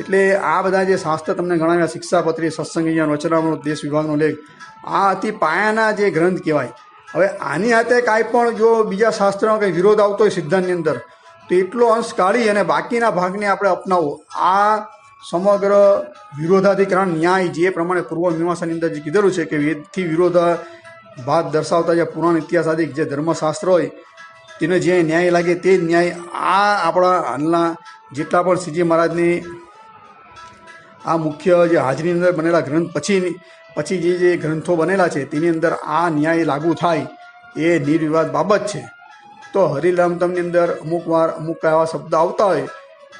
એટલે આ બધા જે શાસ્ત્ર તમને ગણાવ્યા, શિક્ષાપત્રી, સત્સંગ જ્ઞાન, વચનામૃત દેશ વિભાગનો લેખ, આ અતિ પાયાના જે ગ્રંથ કહેવાય. હવે આની હાથે કાંઈ પણ જો બીજા શાસ્ત્રનો કંઈ વિરોધ આવતો હોય સિદ્ધાંતની અંદર, તો એટલો અંશ કાઢી અને બાકીના ભાગને આપણે અપનાવવો આ સમગ્ર વિરોધાધિકરણ ન્યાય જે પ્રમાણે પૂર્વ મીમાંસાની અંદર જે કીધેલું છે કે વેદથી વિરોધ ભાત દર્શાવતા જે પુરાણ ઇતિહાસ આદિ જે ધર્મશાસ્ત્ર હોય, તેને જે ન્યાય લાગે તે ન્યાય આ આપણા હાલના જેટલા પણ શ્રીજી મહારાજની આ મુખ્ય જે હાજરીની અંદર બનેલા ગ્રંથ પછી પછી જે જે ગ્રંથો બનેલા છે, તેની અંદર આ ન્યાય લાગુ થાય એ નિર્વિવાદ બાબત છે. તો હરિલામતમની અંદર અમુક વાર અમુક એવા શબ્દ આવતા હોય,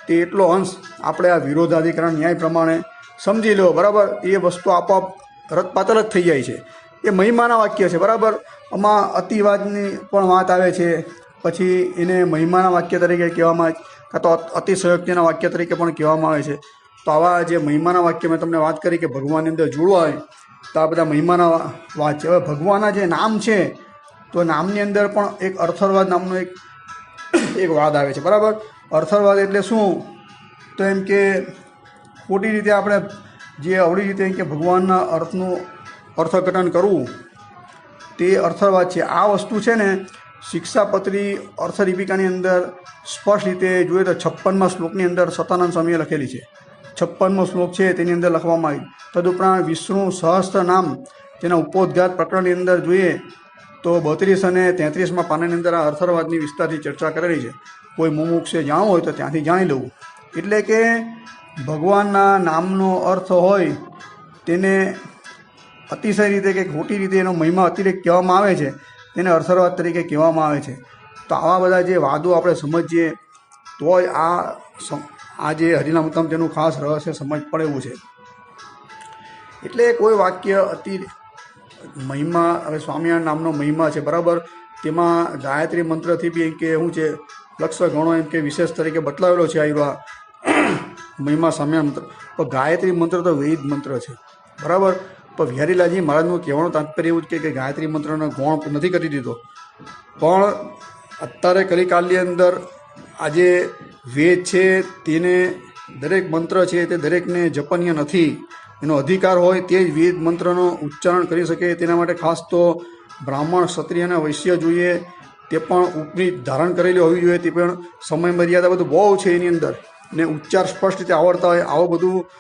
તે એટલો અંશ આપણે આ વિરોધાધિકરણ ન્યાય પ્રમાણે સમજી લો, બરાબર? એ વસ્તુ આપોઆપ રદપાતલ જ થઈ જાય છે. એ મહિમાના વાક્ય છે, બરાબર? આમાં અતિવાદની પણ વાત આવે છે. પછી એને મહિમાના વાક્ય તરીકે કહેવામાં કાં તો અતિશયોક્તિના વાક્ય તરીકે પણ કહેવામાં આવે છે. તો આવા જે મહિમાના વાક્ય મેં તમને વાત કરી કે ભગવાનની અંદર જોડવા હોય તો આ બધા મહિમાના વાત હવે ભગવાનના જે નામ છે, તો નામની અંદર પણ એક અર્થરવાદ નામનો એક એક વાદ આવે છે, બરાબર? અર્થરવાદ એટલે શું? તો એમ કે ખોટી રીતે આપણે જે અવળી રીતે એમ કે ભગવાનના અર્થનું અર્થઘટન કરવું, તે અર્થરવાદ છે. આ વસ્તુ છે ને શિક્ષાપત્રી અર્થદીપિકાની અંદર સ્પષ્ટ રીતે જોઈએ તો છપ્પનમાં શ્લોકની અંદર સતાનંદ સ્વામીએ લખેલી છે. છપ્પનમો શ્લોક છે, તેની અંદર લખવામાં આવ્યું. તદુપરાંત વિષ્ણુ સહસ્ત્ર નામ તેના ઉપોદ્ઘાત પ્રકરણની અંદર જોઈએ તો બત્રીસ અને તેત્રીસમાં પાનાની અંદર આ અર્થરવાદની વિસ્તારથી ચર્ચા કરેલી છે. કોઈ મુમુક્ષે જાણવું હોય તો ત્યાંથી જાણી લેવું. એટલે કે ભગવાનના નામનો અર્થ હોય તેને અતિશય રીતે કે ખોટી રીતે એનો મહિમા અતિરેક કહેવામાં આવે છે, તેને અર્થરવાદ તરીકે કહેવામાં આવે છે. તો આવા બધા જે વાદો આપણે સમજીએ, તોય આ આ જે હરિનામ ઉત્તમ તેનું ખાસ રહસ્ય સમજ પડે એવું છે. એટલે કોઈ વાક્ય અતિ મહિમા, હવે સ્વામિનારાયણ નામનો મહિમા છે, બરાબર? તેમાં ગાયત્રી મંત્રથી બી કે શું છે, લક્ષ ગણો એમ કે વિશેષ તરીકે બતલાવેલો છે આવ્યા મહિમા સ્વામિનારાયણ મંત્ર. તો ગાયત્રી મંત્ર તો વેદ મંત્ર છે, બરાબર? તો વિહારીલાલજી મહારાજનું કહેવાનું તાત્પર્ય એવું જ કે ગાયત્રી મંત્રનો ગૌણ નથી કરી દીધો. પણ અત્યારે કલિકાલની અંદર આજે વેદ છે, તેને દરેક મંત્ર છે, તે દરેકને જપનીય નથી. એનો અધિકાર હોય તે જ વેદ મંત્રનો ઉચ્ચારણ કરી શકે. તેના માટે ખાસ તો બ્રાહ્મણ, ક્ષત્રિય અને વૈશ્ય જોઈએ, તે પણ ઉપની ધારણ કરેલી હોવી જોઈએ. તે પણ સમય મર્યાદા બધું બહુ છે એની અંદર. ને ઉચ્ચાર સ્પષ્ટ રીતે આવડતા હોય, આવું બધું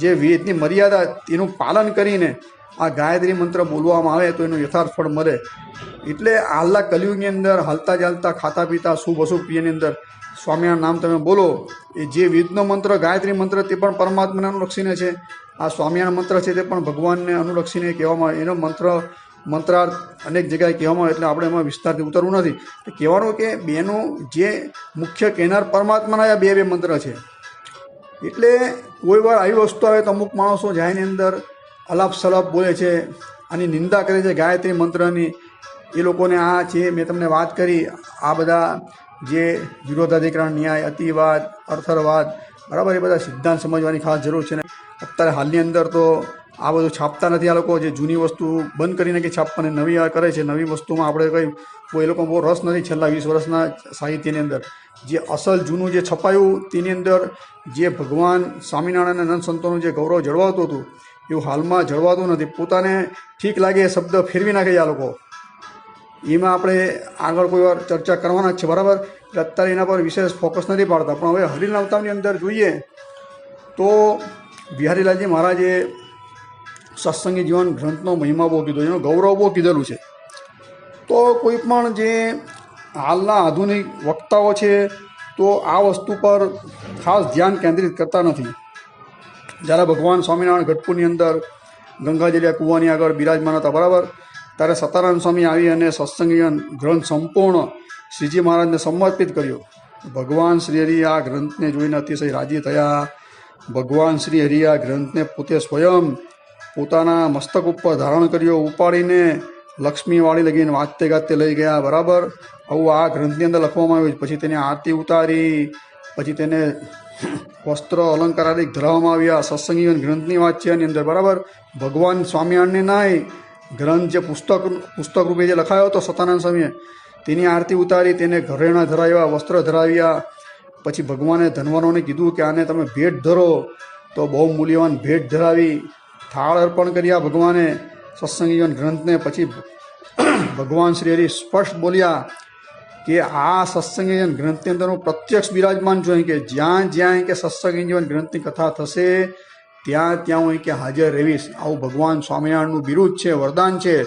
જે વેદની મર્યાદા તેનું પાલન કરીને આ ગાયત્રી મંત્ર બોલવામાં આવે તો એનું યથાર્થ ફળ મળે. એટલે હાલના કલિયુગની અંદર હાલતા ચાલતા ખાતા પીતા શુભ અશુભ પ્રિયની અંદર સ્વામીના નામ તમે બોલો, એ જે વેદનો મંત્ર, ગાયત્રી મંત્ર તે પણ પરમાત્માને અનુલક્ષીને છે. આ સ્વામિનારાયણ મંત્ર છે તે પણ ભગવાનને અનુલક્ષીને કહેવામાં એનો મંત્ર, મંત્રાર્થ અનેક જગ્યાએ કહેવામાં આવે એટલે આપણે એમાં વિસ્તારથી ઉતરવું નથી. કહેવાનું કે બેનું જે મુખ્ય કહેનાર પરમાત્માના આ બે બે મંત્ર છે. એટલે કોઈ વાર આવી વસ્તુ આવે તો અમુક માણસો જાયની અંદર અલાપ સલાપ બોલે છે આની નિંદા કરે છે ગાયત્રી મંત્રની. એ લોકોને આ છે મેં તમને વાત કરી, આ બધા જે વિરોધાધિકરણ ન્યાય, અતિવાદ, અર્થરવાદ, બરાબર એ બધા સિદ્ધાંત સમજવાની ખાસ જરૂર છે ને. અત્યારે હાલની અંદર તો આ બધું છાપતા નથી આ લોકો જે જૂની વસ્તુ બંધ કરીને કે છાપવાને નવી આ કરે છે, નવી વસ્તુમાં આપણે કંઈ એ લોકો બહુ રસ નથી છેલ્લા વીસ વર્ષના સાહિત્યની અંદર. જે અસલ જૂનું જે છપાયું તેની અંદર જે ભગવાન સ્વામિનારાયણ અને સંતોનું જે ગૌરવ જળવાતું હતું, એવું હાલમાં જળવાતું નથી. પોતાને ઠીક લાગે એ શબ્દ ફેરવી નાખે આ લોકો. એમાં આપણે આગળ કોઈ વાર ચર્ચા કરવાના છે, બરાબર? એટલે અત્યારે એના પર વિશેષ ફોકસ નથી પાડતા. પણ હવે હરિલ નવતાની અંદર જોઈએ તો બિહારીલાલજી મહારાજે સત્સંગી જીવન ગ્રંથનો મહિમા બહુ કીધો, એનો ગૌરવ બહુ કીધેલું છે. તો કોઈ પણ જે હાલના આધુનિક વક્તાઓ છે, તો આ વસ્તુ પર ખાસ ધ્યાન કેન્દ્રિત કરતા નથી. જ્યારે ભગવાન સ્વામિનારાયણ ગઢપુરની અંદર ગંગાજલિયા કૂવાની આગળ બિરાજમાન હતા, બરાબર? ત્યારે સતારામ સ્વામી આવી અને સત્સંગી ગ્રંથ સંપૂર્ણ શ્રીજી મહારાજને સમર્પિત કર્યો. ભગવાન શ્રી હરિ આ ગ્રંથને જોઈને અતિશય રાજી થયા. ભગવાન શ્રી હરિ આ ગ્રંથને પોતે સ્વયં પોતાના મસ્તક ઉપર ધારણ કર્યો, ઉપાડીને લક્ષ્મીવાળી લગીને વાંચતે ગાતે લઈ ગયા, બરાબર? આવું આ ગ્રંથની અંદર લખવામાં આવ્યું પછી તેની આરતી ઉતારી, પછી તેને વસ્ત્ર અલંકાર આદિ ધરાવવામાં આવ્યા. સત્સંગીવન ગ્રંથની વાત છે એની અંદર, બરાબર? ભગવાન સ્વામિનારાયણને નાય, ગ્રંથ જે પુસ્તક પુસ્તક રૂપે જે લખાયો હતો સતાનંદ સ્વામીએ, તેની આરતી ઉતારી, તેને ઘરેણા ધરાવ્યા, વસ્ત્ર ધરાવ્યા. પછી ભગવાને ધનવાનોને કીધું કે આને તમે ભેટ ધરો. તો બહુ મૂલ્યવાન ભેટ ધરાવી. થાળ અર્પણ કર્યા, ભગવાને સત્સંગીવન ગ્રંથને પછી ભગવાન શ્રી હરિ સ્પષ્ટ બોલ્યા કે આ સત્સંગીવન ગ્રંથની અંદર પ્રત્યક્ષ બિરાજમાન છું. કે જ્યાં જ્યાં કે સત્સંગી ગ્રંથની કથા થશે, ત્યાં ત્યાં હું કે હાજર રહીશ. આવું ભગવાન સ્વામિનારાયણનું બિરુદ છે, વરદાન છે.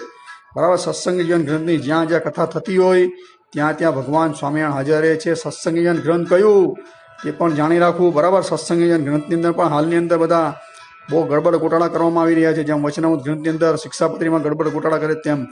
બરાબર? સત્સંગીવન ગ્રંથની જ્યાં જ્યાં કથા થતી હોય, ત્યાં ત્યાં ભગવાન સ્વામિનારાયણ હાજર રહે છે. સત્સંગીજન ગ્રંથ કયું? તે પણ જાણી રાખવું. બરાબર? સત્સંગીવન ગ્રંથની અંદર પણ હાલની અંદર બધા બહુ ગડબડ ગોટાળા કરવામાં આવી રહ્યા છે. જેમ વચનામૃત ગ્રંથની અંદર શિક્ષાપત્રીમાં ગડબડ ગોટાળા કરે તેમ